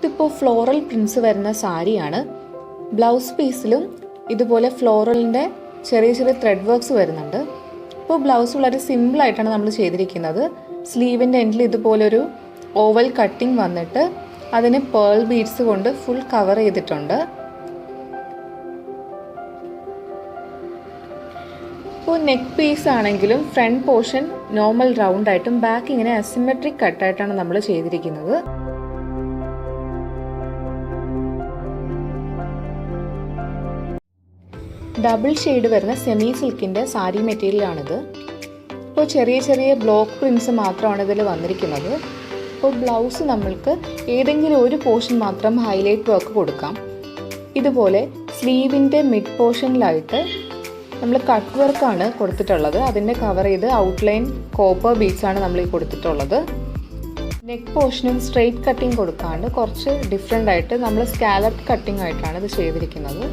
ഇതിപ്പോൾ floral Prince വരുന്ന സാരിയാണ്. ബ്ലൗസ് പീസിലും ഇതുപോലെ ഫ്ലോറലിന്റെ ചെറിയ ചെറിയ ത്രെഡ് വർക്ക്സ് വരുന്നുണ്ട്. ഇപ്പോൾ ബ്ലൗസ് വളരെ സിമ്പിളായിട്ടാണ് നമ്മൾ ചെയ്തിരിക്കുന്നത്. സ്ലീവിന്റെ എൻഡിൽ ഇതുപോലൊരു ഓവൽ കട്ടിങ് വന്നിട്ട് അതിന് പേൾ ബീഡ്സ് കൊണ്ട് ഫുൾ കവർ ചെയ്തിട്ടുണ്ട്. ഇപ്പോൾ നെക്ക് പീസ് ആണെങ്കിലും ഫ്രണ്ട് പോർഷൻ നോർമൽ റൗണ്ട് ആയിട്ടും ബാക്ക് ഇങ്ങനെ അസിമെട്രിക് കട്ടായിട്ടാണ് നമ്മൾ ചെയ്തിരിക്കുന്നത്. ഡബിൾ ഷെയ്ഡ് വരുന്ന സെമി സിൽക്കിന്റെ സാരി മെറ്റീരിയലാണിത് ഇപ്പോൾ ചെറിയ ചെറിയ ബ്ലോക്ക് പ്രിൻസ് മാത്രമാണ് ഇതിൽ വന്നിരിക്കുന്നത്. ഇപ്പോൾ ബ്ലൗസ് നമ്മൾക്ക് ഏതെങ്കിലും ഒരു പോർഷൻ മാത്രം ഹൈലൈറ്റ് വർക്ക് കൊടുക്കാം. ഇതുപോലെ സ്ലീവിന്റെ മിഡ് പോർഷനിലായിട്ട് നമ്മൾ കട്ട് വർക്കാണ് കൊടുത്തിട്ടുള്ളത്. അതിന്റെ കവർ ചെയ്ത് ഔട്ട്ലൈൻ കോപ്പർ ആണ് നമ്മൾ ഈ കൊടുത്തിട്ടുള്ളത് നെക്ക് പോർഷനും സ്ട്രെയിറ്റ് കട്ടിങ് കൊടുക്കാണ്ട് കുറച്ച് ഡിഫറെന്റ് ആയിട്ട് നമ്മൾ സ്കാലപ്പ് കട്ടിംഗ് ആയിട്ടാണ് ഇത് ചെയ്തിരിക്കുന്നത്.